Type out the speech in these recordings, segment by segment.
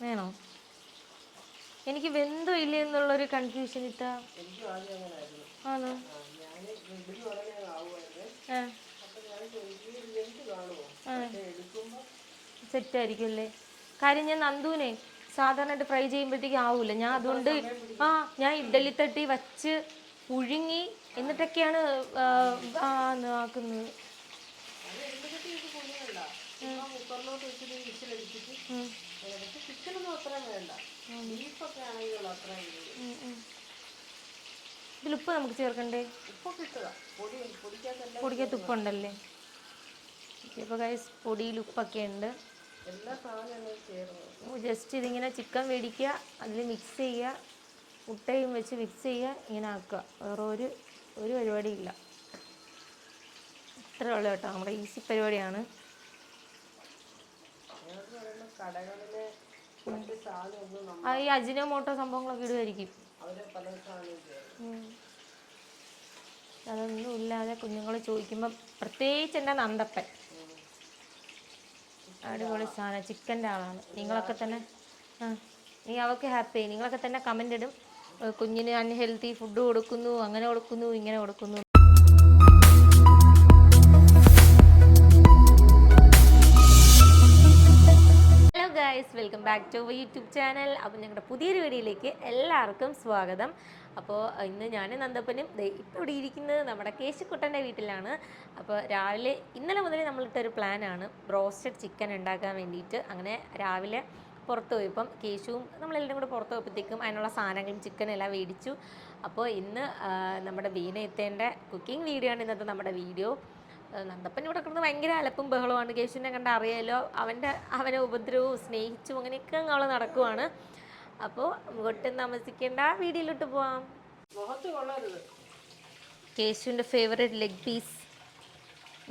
വേണോ? എനിക്ക് വെന്തോ എന്നുള്ള എന്നുള്ളൊരു കൺഫ്യൂഷൻ ഇട്ടാ. ആണോ? സെറ്റ് ആയിരിക്കും അല്ലേ? കാര്യം ഞാൻ നന്ദുവിനെ സാധാരണയായിട്ട് ഫ്രൈ ചെയ്യുമ്പോഴത്തേക്ക് ആവൂല. ഞാൻ അതുകൊണ്ട് ആ ഞാൻ ഇഡ്ഡലി തട്ടി വച്ച് പുഴുങ്ങി എന്നിട്ടൊക്കെയാണ് ആക്കുന്നത് അത് എടുത്തിട്ട് ഇത് കുഞ്ഞുണ്ട ചുമ്മാ കുക്കറിലോട്ട് വെച്ചിട്ട് വിസിലടിച്ചിട്ട് ഉം. പക്ഷെ ചിക്കനൊന്നും അത്രയും വേണ്ട. ബീഫൊക്കെ ആണെങ്കിലും അത്രയും ഇത്. ഉം, ഉം. ഉപ്പ് നമുക്ക് ചേർക്കണ്ടേ? ഉപ്പൊക്കെ ഇട്ടതാ പൊടി പൊടിക്കാത്തല്ല പൊടിക്കകത്ത് ഉപ്പുണ്ടല്ലേ? ഇപ്പോൾ കൈസ് പൊടിയിൽ ഉപ്പൊക്കെ ഉണ്ട്. എല്ലാ സാധനങ്ങളും ചേർന്നു. ജസ്റ്റ് ഇതിങ്ങനെ ചിക്കൻ മേടിക്കുക അതിൽ മിക്സ് ചെയ്യുക മുട്ടയും വെച്ച് മിക്സ് ചെയ്യുക ഇങ്ങനെ ആക്കുക. വേറെ ഒരു ഒരു പരിപാടിയില്ല ഇത്രയേ ഉള്ളൂ കേട്ടോ നമ്മുടെ ഈസി പരിപാടിയാണ്. കടകളിലെ മറ്റ് സാധനമൊന്നും നമ്മൾ ആ ഈ അജിനോമോട്ടോ സംഭവങ്ങളൊക്കെ ഇടുമായിരിക്കും അവർ പല സാധനവും ചേർക്കും ഉം. അതൊന്നും ഇല്ലാതെ കുഞ്ഞുങ്ങൾ ചോദിക്കുമ്പോൾ പ്രത്യേകിച്ച് എന്റെ നന്ദപ്പൻ. അടിപൊളി സാധനം ചിക്കന്റെ ആളാണ്. നിങ്ങളൊക്കെ തന്നെ ആ നീ അവൾക്ക് ഹാപ്പി. നിങ്ങളൊക്കെ തന്നെ കമന്റ് ഇടും. ഏ, കുഞ്ഞിന് അൺഹെൽത്തി ഫുഡ് കൊടുക്കുന്നു അങ്ങനെ കൊടുക്കുന്നു ഇങ്ങനെ കൊടുക്കുന്നു. ബാക്ക് ടു യൂട്യൂബ് ചാനൽ അപ്പോൾ ഞങ്ങളുടെ പുതിയൊരു വീഡിയോയിലേക്ക് എല്ലാവർക്കും സ്വാഗതം. അപ്പോൾ ഇന്ന് ഞാൻ നന്ദപ്പനും ഇപ്പോൾ ഇവിടെ ഇരിക്കുന്നത് നമ്മുടെ കേശുക്കുട്ടന്റെ വീട്ടിലാണ്. അപ്പോൾ രാവിലെ ഇന്നലെ മുതൽ നമ്മളിട്ടൊരു പ്ലാനാണ് ബ്രോസ്റ്റഡ് ചിക്കൻ ഉണ്ടാക്കാൻ വേണ്ടിയിട്ട്. അങ്ങനെ രാവിലെ പുറത്ത് പോയപ്പം കേശുവും നമ്മളെല്ലാവരും കൂടെ പുറത്ത് പോയപ്പോഴത്തേക്കും അതിനുള്ള സാധനങ്ങളും ചിക്കൻ എല്ലാം മേടിച്ചു. അപ്പോൾ ഇന്ന് നമ്മുടെ എത്തേന്റെ കുക്കിംഗ് വീഡിയോ ആണ് ഇന്നത്തെ നമ്മുടെ വീഡിയോ നന്ദപ്പൻ ഇവിടെ കിടന്ന് ഭയങ്കര അലപ്പും ബഹളമാണ് കേശുവിനെ കണ്ട അറിയാലോ അവന്റെ അവനെ ഉപദ്രവവും സ്നേഹിച്ചും അങ്ങനെയൊക്കെ അവൾ നടക്കുവാണ്. അപ്പോൾ ഒട്ടും താമസിക്കേണ്ട വീടിയിലോട്ട് പോവാം. കേശുവിന്റെ ഫേവറേറ്റ് ലെഗ് പീസ്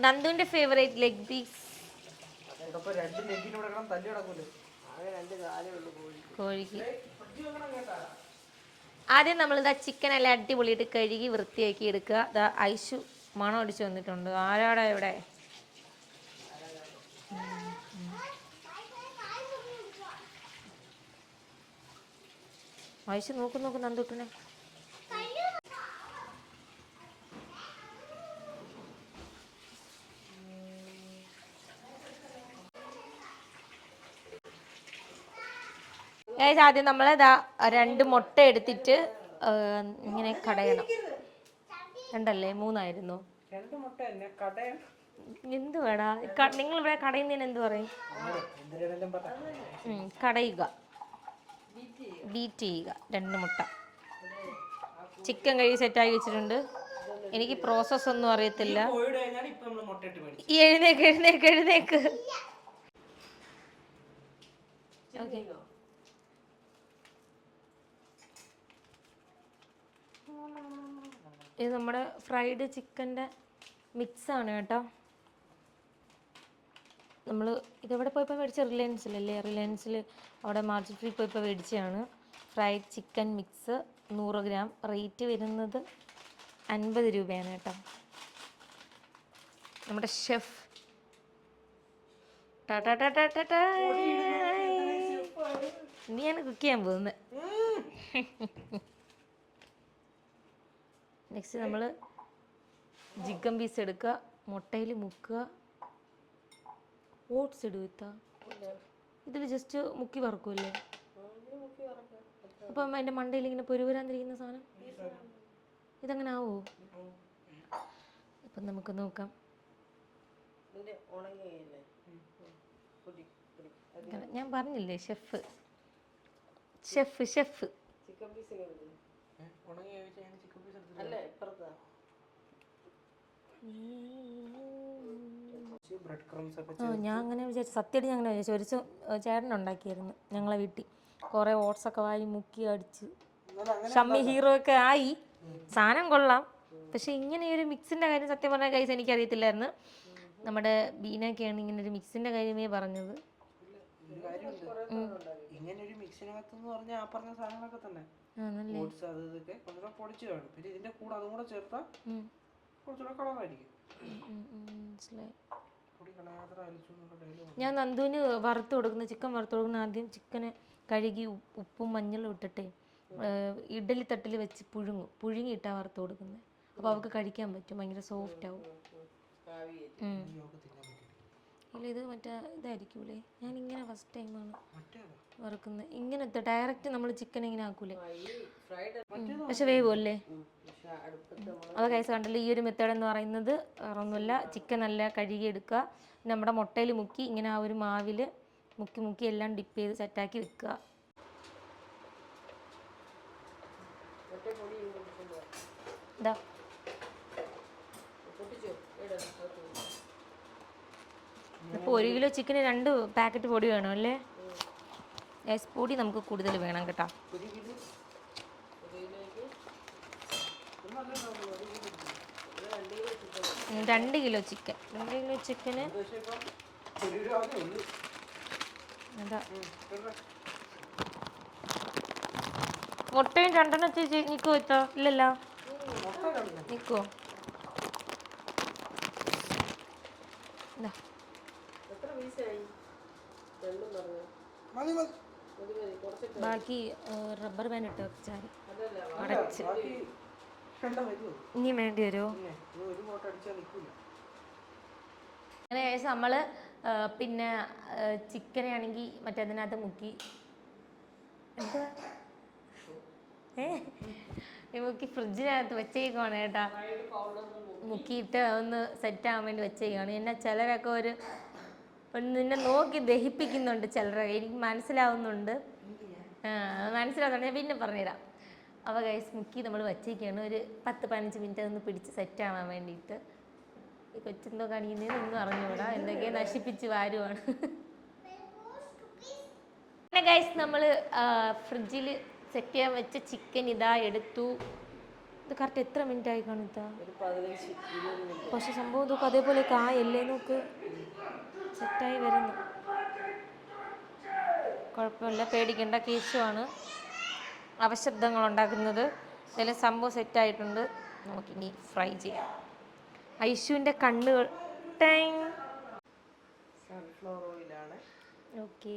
നന്ദുവിന്റെ ഫേവറേറ്റ് ലെഗ് പീസ് കോഴിക്ക്. ആദ്യം നമ്മളിതാ ചിക്കൻ എല്ലാം അടിപൊളിയിട്ട് കഴുകി വൃത്തിയാക്കി എടുക്കുക. ഐശു മണം അടിച്ചു വന്നിട്ടുണ്ട്. ആരാടാ ഇവിടെ? വയസ്സ് നോക്കും നോക്കും നന്ദുട്ടനെ. ഏതാദ്യം ഇതാ രണ്ട് മുട്ട എടുത്തിട്ട് ഇങ്ങനെ കടയണം. രണ്ടല്ലേ? മൂന്നായിരുന്നു. രണ്ട് മുട്ട തന്നെ. കട എന്ത് വേടാ? നിങ്ങൾ ഇവിടെ കടയുന്നതിന് എന്ത് പറയും? കടയുക. ബീറ്റ് ചെയ്യുക. രണ്ട് മുട്ട. ചിക്കൻ കഴുകി സെറ്റാക്കി വെച്ചിട്ടുണ്ട്. എനിക്ക് പ്രോസസ് ഒന്നും അറിയത്തില്ല. എഴുന്നേക്ക് എഴുന്നേക്ക് എഴുന്നേക്ക്. ഓക്കെ. ഇത് നമ്മുടെ ഫ്രൈഡ് ചിക്കന്റെ മിക്സാണ് കേട്ടോ. നമ്മൾ ഇതെവിടെ പോയപ്പോൾ മേടിച്ച റിലയൻസിലല്ലേ റിലയൻസിൽ അവിടെ മാർക്കറ്റ് ഫ്രീ പോയപ്പോൾ മേടിച്ചതാണ്. ഫ്രൈഡ് ചിക്കൻ മിക്സ് നൂറ് ഗ്രാം റേറ്റ് വരുന്നത് അൻപത് രൂപയാണ് കേട്ടോ. നമ്മുടെ ഷെഫ് നീയാണ് കുക്ക് ചെയ്യാൻ പോകുന്നത് നെക്സ്റ്റ് നമ്മൾ ചിക്കൻ പീസ് എടുക്കുക മുട്ടയിൽ മുക്കുക ഓട്സ് ഇടുക. ഇതിൽ ജസ്റ്റ് മുക്കി വറക്കുമല്ലേ അപ്പം അതിന്റെ മണ്ടയിൽ ഇങ്ങനെ പൊരുവരാന്നിരിക്കുന്ന സാധനം? ഇതങ്ങനെ ആവോ? അപ്പം നമുക്ക് നോക്കാം. ഞാൻ പറഞ്ഞില്ലേ chef chef chef chicken piece ഉണങ്ങി ചിക്കൻ പീസ് അല്ല ഇപ്പുറത്താ ബ്രെഡ് ക്രംസ് ഒക്കെ ആ ഞാൻ അങ്ങനെ വിചാരിച്ചു സത്യമായിട്ട് ഞാൻ അങ്ങനെ വിചാരിച്ചു. ഒരു ചേട്ടനുണ്ടാക്കിയായിരുന്നു ചേട്ടൻ ഉണ്ടാക്കിയായിരുന്നു ഞങ്ങളെ വീട്ടിൽ. കുറേ ഓട്സ് ഒക്കെ വായി മുക്കി അടിച്ച്. ഷമ്മി ഹീറോ ഒക്കെ ആയി. സാധനം കൊള്ളാം. പക്ഷെ ഇങ്ങനെ ഒരു മിക്സിന്റെ കാര്യം സത്യം പറഞ്ഞ കൈസ് എനിക്ക് അറിയത്തില്ലായിരുന്നു നമ്മുടെ ബീനൊക്കെയാണ് ഇങ്ങനെ ഒരു മിക്സിന്റെ കാര്യമേ പറഞ്ഞത്. ഒരു കാര്യമുണ്ട്. ഇങ്ങനെ ഒരു മിക്സിനകത്തെന്ന് പറഞ്ഞാൽ ആ പറഞ്ഞ സാധനങ്ങളൊക്കെ തന്നെ. ഓട്സ് അത് ഇതൊക്കെ കുറച്ചുകൂടെ പൊടിച്ചു കാണും. പിന്നെ ഇതിന്റെ കൂടെ അതും കൂടെ ചേർത്താൽ. കുറച്ചുകൂടെ കളറായിരിക്കും. ഞാൻ നന്ദുവിന് വറുത്ത് കൊടുക്കുന്ന ചിക്കൻ വറുത്ത് കൊടുക്കുന്ന. ആദ്യം ചിക്കന് കഴുകി ഉപ്പും മഞ്ഞളും ഇട്ടിട്ട് ഇഡലി ഇഡ്ഡലി തട്ടിൽ വെച്ച് പുഴുങ്ങും. പുഴുങ്ങിയിട്ടാണ് വറുത്ത് കൊടുക്കുന്നത്. അപ്പോൾ അവൾക്ക് കഴിക്കാൻ പറ്റും. ഭയങ്കര സോഫ്റ്റ് ആവും ഇല്ല ഇത് മറ്റേ ഇതായിരിക്കൂലേ? ഞാൻ ഇങ്ങനെ ഫസ്റ്റ് ടൈമാണ് വറുക്കുന്നത് ഇങ്ങനത്തെ ഡയറക്റ്റ് നമ്മൾ ചിക്കൻ ഇങ്ങനെ ആക്കൂലേ? പക്ഷെ വേവ് അല്ലേ? അത് കൈസ് കണ്ടല്ലോ ഈ ഒരു മെത്തേഡ് എന്ന് പറയുന്നത് വേറൊന്നുമില്ല. ചിക്കൻ നല്ല കഴുകി എടുക്കുക നമ്മുടെ മുട്ടയിൽ മുക്കി ഇങ്ങനെ ആ ഒരു മാവിൽ മുക്കി മുക്കി എല്ലാം ഡിപ്പ് ചെയ്ത് സെറ്റാക്കി വെക്കുക. ഇതാ. ഇപ്പോൾ ഒരു കിലോ ചിക്കന് രണ്ട് പാക്കറ്റ് പൊടി വേണം അല്ലേ? യെസ് പൊടി നമുക്ക് കൂടുതൽ വേണം കേട്ടോ. രണ്ട് കിലോ ചിക്കൻ രണ്ട് കിലോ ചിക്കന്. മുട്ടയും രണ്ടെണ്ണം ചേച്ചി നിൽക്കുമോ ഇത്തോ? ഇല്ലല്ലോ. നിൽക്കോ ഇതാ മതി മതി. ബാക്കി റബ്ബർ ബാൻഡ് ഇട്ട് വെച്ചാൽ അടച്ച്. ഇനി വേണ്ടി വരുമോ അങ്ങനെ ശേഷം നമ്മൾ പിന്നെ ചിക്കനെ ആണെങ്കിൽ മറ്റേതിനകത്ത് മുക്കി. എന്തുവാ ഏ മുക്കി ഫ്രിഡ്ജിനകത്ത് വെച്ചേക്കുവാണ് കേട്ടാ. മുക്കിയിട്ട് ഒന്ന് സെറ്റ് ആവാൻ വേണ്ടി വെച്ചേക്കാണ് എന്നാൽ ചിലരൊക്കെ ഒരു നിന്നെ നോക്കി ദഹിപ്പിക്കുന്നുണ്ട് ചിലരെ എനിക്ക് മനസ്സിലാവുന്നുണ്ട്. മനസ്സിലാവുന്നുണ്ട്. ഞാൻ പിന്നെ പറഞ്ഞുതരാം. അവ ഗൈസ് മുക്കി നമ്മൾ വച്ചേക്കാണ് ഒരു പത്ത് പതിനഞ്ച് മിനിറ്റ് അതൊന്ന് പിടിച്ച് സെറ്റ് ആവാൻ വേണ്ടിയിട്ട്. ഈ കൊച്ചെന്തോ കാണിക്കുന്നതെന്നൊന്നും അറിഞ്ഞുകൂടാ. എന്തൊക്കെയോ നശിപ്പിച്ച് വാരുവാണ്. പിന്നെ ഗൈസ് നമ്മൾ ഫ്രിഡ്ജിൽ സെറ്റ് ചെയ്യാൻ വെച്ച ചിക്കൻ ഇതാ എടുത്തു. ഇത് കറക്റ്റ് എത്ര മിനിറ്റ് ആയി കാണിത്താ പക്ഷെ സംഭവം ഇതൊക്കെ അതേപോലെ കായല്ലേ നോക്ക്. സെറ്റായി വരുന്നു. കുഴപ്പമില്ല പേടിക്കേണ്ട കേസുമാണ് അവശബ്ദങ്ങൾ ഉണ്ടാക്കുന്നത് ഇതിൽ സംഭവം സെറ്റായിട്ടുണ്ട്. നമുക്കിനി ഫ്രൈ ചെയ്യാം. ഐശുവിന്റെ കണ്ണുകൾ ടൈം. സൺഫ്ലവർ ഓയിലാണ്. ഓക്കെ.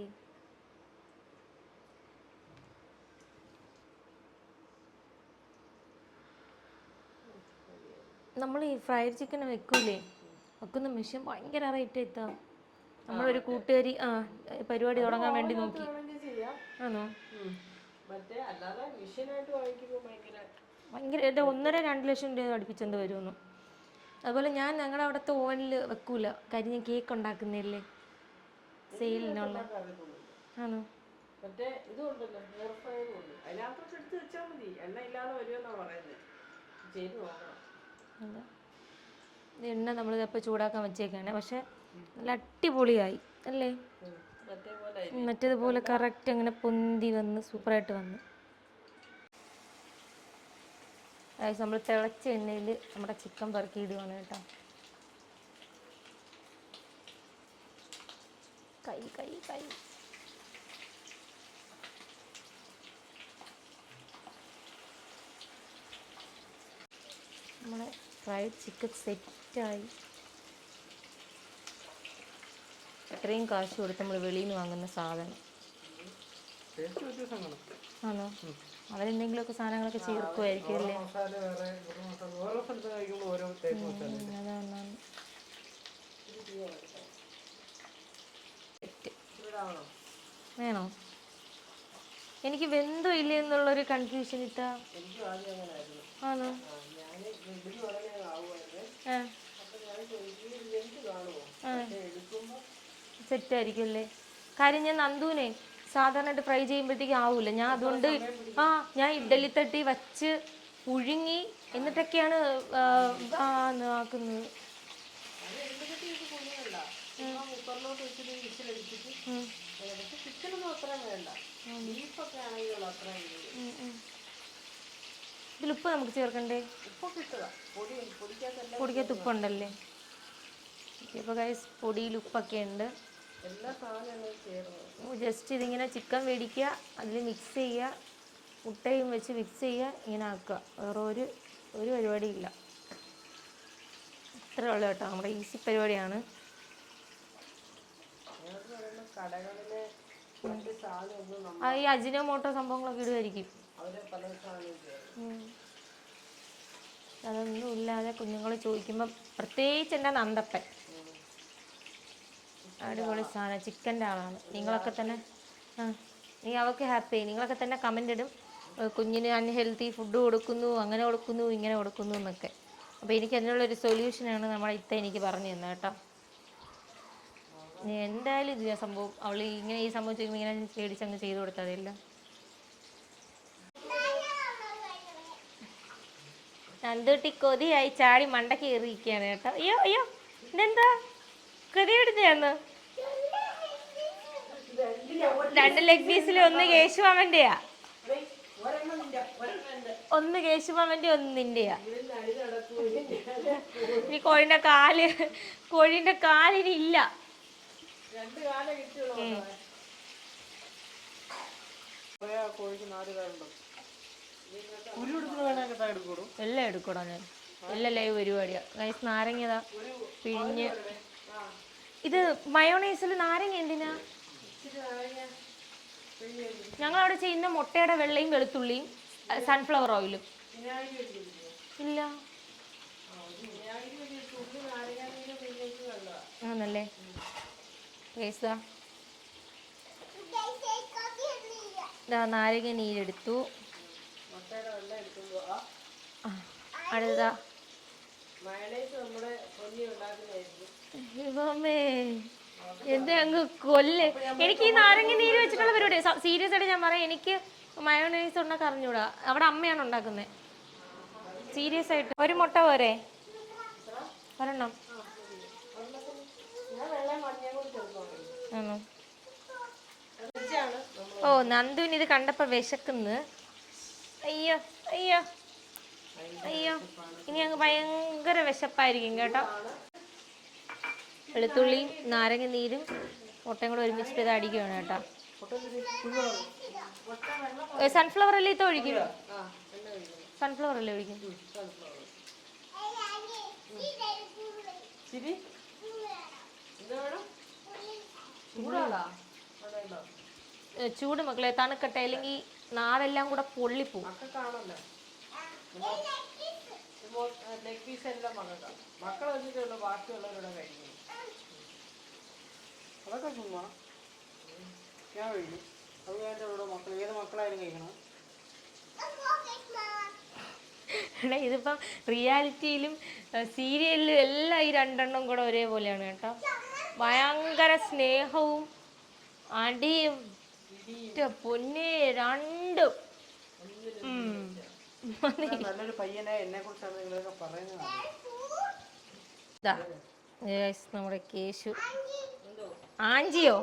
നമ്മൾ ഈ ഫ്രൈഡ് ചിക്കൻ വെക്കൂലേ? വെക്കുന്ന മെഷീൻ ഭയങ്കര റേറ്റ് എത്താ. നമ്മളൊരു കൂട്ടുകാരി ആ പരിപാടി തുടങ്ങാൻ വേണ്ടി നോക്കി. ആണോ? ഭയങ്കര എന്റെ ഒന്നര രണ്ട് ലക്ഷം രൂപ അടുപ്പിച്ചെന്ത് വരുമെന്ന്. അതുപോലെ ഞാൻ ഞങ്ങളുടെ അവിടുത്തെ ഓവനിൽ വെക്കൂല. കരിഞ്ഞ കേക്ക് ഉണ്ടാക്കുന്നില്ലേ സെയിലിനുള്ള ആണോ? മറ്റേ ഇതുണ്ടല്ലോ എയർ ഫ്രയറും ഉണ്ട്. അതിനകത്തോട്ട് എടുത്ത് വെച്ചാൽ മതി. എണ്ണ ഇല്ലാതെ വരുമെന്നാ പറയുന്നത് ചെയ്ത് നോക്കണം എണ്ണ നമ്മൾ ഇപ്പോൾ ചൂടാക്കാൻ വെച്ചേക്കാണ്. പക്ഷെ നല്ല അടിപൊളിയായി. അല്ലേ? മറ്റേതുപോലെ കറക്റ്റ് അങ്ങനെ പൊന്തി വന്ന് സൂപ്പറായിട്ട് വന്ന്. അതായത് നമ്മൾ തിളച്ച എണ്ണയിൽ നമ്മുടെ ചിക്കൻ പെറുക്കി ഇടുവാണ് കേട്ടോ. കൈ കൈ കൈ. നമ്മളെ ഫ്രൈഡ് ചിക്കൻ സെറ്റായി. അത്രയും കാശ് കൊടുത്ത് നമ്മൾ വെളിയിൽ നിന്ന് വാങ്ങുന്ന സാധനം. ആണോ? അവരെന്തെങ്കിലുമൊക്കെ സാധനങ്ങളൊക്കെ ചേർക്കുമായിരിക്കും അല്ലേ? വേണോ? എനിക്ക് വെന്തോ ഇല്ലേ എന്നുള്ളൊരു കൺഫ്യൂഷൻ ഇട്ട. ആണോ? സെറ്റ് ആയിരിക്കും അല്ലേ കാര്യം ഞാൻ നന്ദുവിനെ സാധാരണയായിട്ട് ഫ്രൈ ചെയ്യുമ്പോഴത്തേക്ക് ആവൂല. ഞാൻ അതുകൊണ്ട് ആ ഞാൻ ഇഡ്ഡലി തട്ടി വച്ച് പുഴുങ്ങി എന്നിട്ടൊക്കെയാണ് ആക്കുന്നത്. ഉം, പക്ഷെ ചിക്കനൊന്നും അത്രയും വേണ്ട. ബീഫൊക്കെ അത്രയും. ഇതിലുപ്പ് നമുക്ക് ചേർക്കണ്ടേ? ഉപ്പൊക്കെ ഇട്ടതാ. പൊടി പൊടിക്കകത്തെല്ലാം പൊടിക്കകത്ത് ഉപ്പുണ്ടല്ലേ? ഇപ്പോൾ കൈസ് പൊടിയിൽ ഉപ്പൊക്കെ ഉണ്ട്. എല്ലാ സാധനങ്ങളും ജസ്റ്റ് ഇതിങ്ങനെ ചിക്കൻ മേടിക്കുക അതിൽ മിക്സ് ചെയ്യുക മുട്ടയും വെച്ച് മിക്സ് ചെയ്യുക ഇങ്ങനെ ആക്കുക. വേറെ ഒരു ഒരു പരിപാടിയില്ല. ഇത്രയേ ഉള്ളൂ കേട്ടോ നമ്മുടെ ഈസി പരിപാടിയാണ്. കടകളിലെ മറ്റ് സാധനമൊന്നും നമ്മൾ ആ ഈ അജിനോമോട്ടോ സംഭവങ്ങളൊക്കെ ഇടുമായിരിക്കും അവർ പല സാധനവും ചെയ്യും. ഉം. അതൊന്നും ഇല്ലാതെ കുഞ്ഞുങ്ങൾ ചോദിക്കുമ്പോ പ്രത്യേകിച്ച് എന്റെ നന്ദപ്പൻ. അടിപൊളി സാധനം. ചിക്കന്റെ ആളാണ്. നിങ്ങളൊക്കെ തന്നെ ആ നീ അവൾക്ക് ഹാപ്പി നിങ്ങളൊക്കെ തന്നെ കമന്റ് ഇടും. ഏ, കുഞ്ഞിന് അൺഹെൽത്തി ഫുഡ് കൊടുക്കുന്നു അങ്ങനെ കൊടുക്കുന്നു ഇങ്ങനെ കൊടുക്കുന്നു എന്നൊക്കെ. അപ്പോൾ എനിക്ക് അതിനുള്ളൊരു സൊല്യൂഷനാണ് നമ്മളെ ഇത്ത എനിക്ക് പറഞ്ഞു തന്നെ കേട്ടോ. എന്തായാലും ഇത് സംഭവം അവൾ ഇങ്ങനെ ഈ സംഭവം ചെയ്യുമ്പോൾ ഇങ്ങനെ പേടിച്ചങ്ങ് ചെയ്ത് കൊടുത്താൽ നന്ദുട്ടി നന്ദൂട്ടി കൊതിയായി ചാടി മണ്ടക്ക് കയറിയിരിക്കുകയാണ് കേട്ടോ. അയ്യോ അയ്യോ ഇതെന്താ? കൊതിയെടുത്തയാന്ന് രണ്ട് ലെഗ് പീസിൽ ഒന്ന് കേശു ഏയ്, ഒരെണ്ണം നിന്റെ ഒരെണ്ണം എന്റെ ഒന്ന് കേശുമാമന്റെ ഒന്ന് അടി ഇനി കോഴിന്റെ കാൽ കോഴിന്റെ കാലിന് ഇല്ല. രണ്ട് കാലം കിട്ടിയുള്ളൂ. കോഴിക്ക് നാല് കാലുണ്ടോ? എല്ലാം എടുക്കടാ ഞാൻ. എല്ലാം ലൈവ് പരിപാടിയാ. ഗൈസ് നാരങ്ങതാ. പിഴിഞ്ഞ്. ഇത് മയോണൈസിൽ നാരങ്ങ എന്തിനാ. ഞങ്ങൾ അവിടെ ചെയ്യുന്ന മുട്ടയുടെ വെള്ളയും വെളുത്തുള്ളിയും സൺഫ്ലവർ ഓയിലും ഇല്ല. ആണല്ലേ? നാരങ്ങ നീരെടുത്തു. എന്റെ അങ്ങ് കൊല്ല്. എനിക്ക് ഈ നാരങ്ങ നീര് വെച്ചിട്ടുള്ള പരിപാടി സീരിയസ് ആയിട്ട് ഞാൻ പറയാം. എനിക്ക് മയോണൈസ് ഉണ്ടാക്കി അറിഞ്ഞൂടാ. അവിടെ അമ്മയാണ് ഉണ്ടാക്കുന്നത് സീരിയസ് ആയിട്ട്. ഒരു മുട്ട പോരെ? ഒരെണ്ണം ഞാൻ വെള്ളം മഞ്ഞയും കൂടി ചേർത്തോളൂ ആണോ? ഓ നന്ദുവിന് ഇത് കണ്ടപ്പോ വിശക്കുന്നു. അയ്യോ അയ്യോ അയ്യോ. ഇനി അങ്ങ് ഭയങ്കര വിശപ്പായിരിക്കും കേട്ടോ. വെളുത്തുള്ളിയും നാരങ്ങ നീരും മുട്ടയും കൂടെ ഒരുമിച്ച് ചെയ്ത് അടിക്കുകയാണ് കേട്ടോ. സൺഫ്ലവർ അല്ലേ ഇത് ഒഴിക്കും? സൺഫ്ലവർ അല്ലേ ഒഴിക്കും? എന്താ വേണം ചൂട് മക്കളെ തണുക്കട്ടെ. അല്ലെങ്കിൽ നാടെല്ലാം കൂടെ മക്കൾക്കാണല്ലോ. ലെഗ് പീസ് എല്ലാം മക്കൾക്കാണ് മക്കളെ വെച്ചിട്ടുള്ള ബാക്കിയുള്ളവരുടെ കഴിക്കും. അതൊക്കെ ചുമ്മാ. ഞാൻ കഴിക്കും. അത് ഇവിടെ മക്കൾ ഏത് മക്കളായാലും കഴിക്കണം. എടാ ഇതിപ്പം റിയാലിറ്റിയിലും സീരിയലിലും എല്ലാം ഈ രണ്ടെണ്ണം കൂടെ ഒരേപോലെയാണ് കേട്ടോ. ഭയങ്കര സ്നേഹവും അടിയും പൊന്നെ രണ്ടും. നല്ലൊരു എന്നെ കുറിച്ചാണ് നിങ്ങളൊക്കെ പറയുന്നത്. ദാ, guys, നമ്മുടെ കേശു. ആഞ്ചിയോ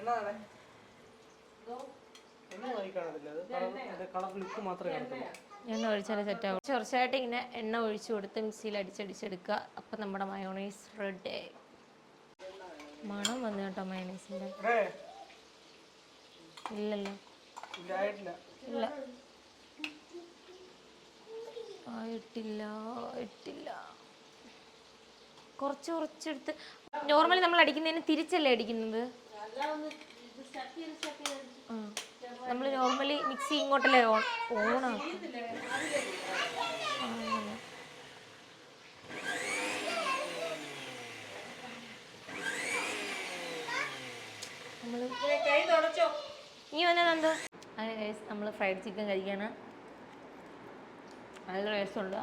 എന്നാണ് എണ്ണ നോക്കി കാണത്തില്ല അത് കളർ കളർ ലുക്ക് മാത്രമേ കാണത്തുള്ളൂ. എണ്ണ ഒഴിച്ചാൽ സെറ്റാകും കുറച്ചായിട്ട് ഇങ്ങനെ എണ്ണ ഒഴിച്ചു കൊടുത്ത് മിക്സിയിൽ അടിച്ചടിച്ചെടുക്കുക. അപ്പം നമ്മുടെ മയോണൈസ് റെഡി മണം വന്നു കേട്ടോ മയോണൈസിന്റെ ഇല്ലല്ലോ. ഇല്ല. ആയിട്ടില്ല ആയിട്ടില്ല കുറച്ച് കുറച്ചെടുത്ത്. നോർമലി നമ്മൾ അടിക്കുന്നതിന് തിരിച്ചല്ലേ അടിക്കുന്നത്? നമ്മൾ നോർമലി മിക്സി ഇങ്ങോട്ടല്ലേ ഓൺ ഓണാക്കും അങ്ങനെ. നമ്മൾ കൈ തുടച്ചോ നീ വന്നെ നന്ദു അങ്ങനെ ഗൈസ് നമ്മൾ ഫ്രൈഡ് ചിക്കൻ കഴിക്കാണ് നല്ല രസമുണ്ട്.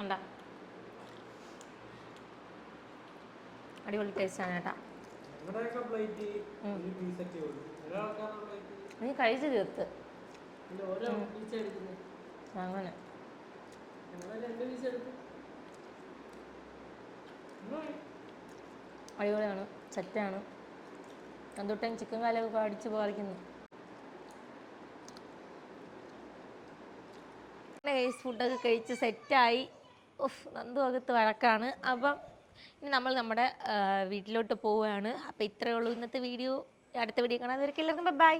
ഉണ്ടാ അടിപൊളി ടേസ്റ്റാണ് ഉള്ളൂ. ഒരാൾക്കാരുടെ പ്ലേറ്റ് നീ കഴിച്ച് തീർത്ത്. അങ്ങനെ. അടിപൊളിയാണ് സെറ്റാണ്. എന്തൊട്ടും ചിക്കൻ കാലൊക്കെ അടിച്ച് പറിക്കുന്നു. ഫുഡൊക്കെ കഴിച്ച് സെറ്റായി ഉഫ് നന്ദു അകത്ത് വഴക്കാണ്. അപ്പം ഇനി നമ്മൾ നമ്മുടെ വീട്ടിലോട്ട് പോവുകയാണ്. അപ്പോൾ ഇത്രയേ ഉള്ളൂ ഇന്നത്തെ വീഡിയോ. അടുത്ത വീഡിയോ കാണാൻ എല്ലാവർക്കും ബൈ ബൈ